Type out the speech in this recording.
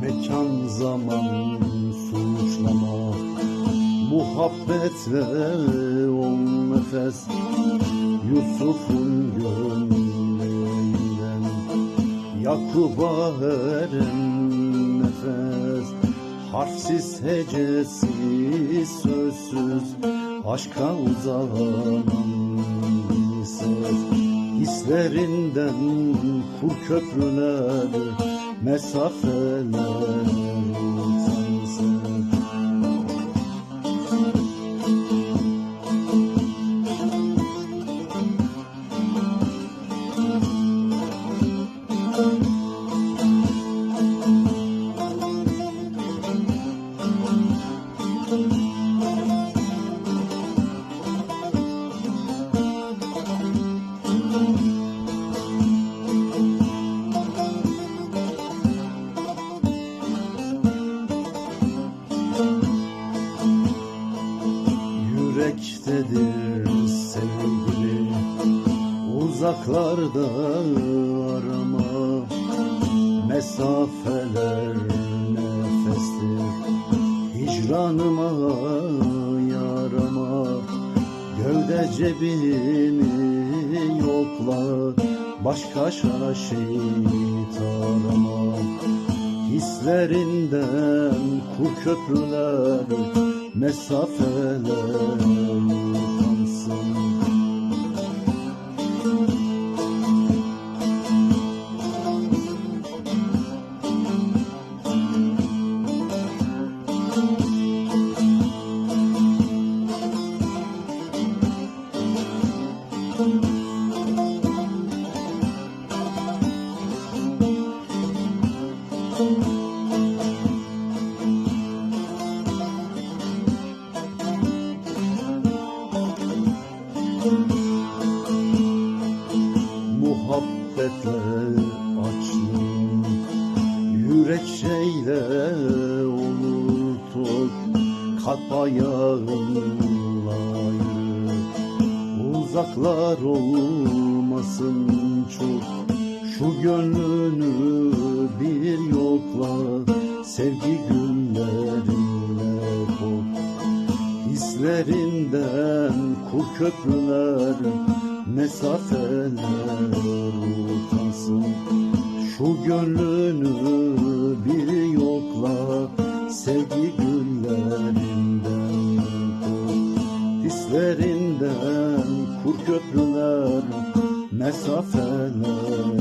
Mekan zaman suçlama Muhabbetle on nefes. Yusuf'un gömleğinden Yakup'a eren nefes. Harfsiz hecesiz sözsüz Aşka uzanan bir ses. Hislerinden kur köprüler Mesafeler. sensin yürektedir sevgili? Uzaklarda arama Mesafeler nefestir Hicranıma yarama Gövde cebini yokla. Başka şaşit arama Hislerinden kur Mesafeler Muhabbetle açlım Yürek şeyle olur yürü Uzaklar olmasın çok Şu gönlünü bir yokla Sevgi günlerinle kop Hislerinden kur köprüler Mesafeler utansın. Şu gönlünü bir yokla Sevgi güllerinden kop Hislerinden kur köprüler Mesafeler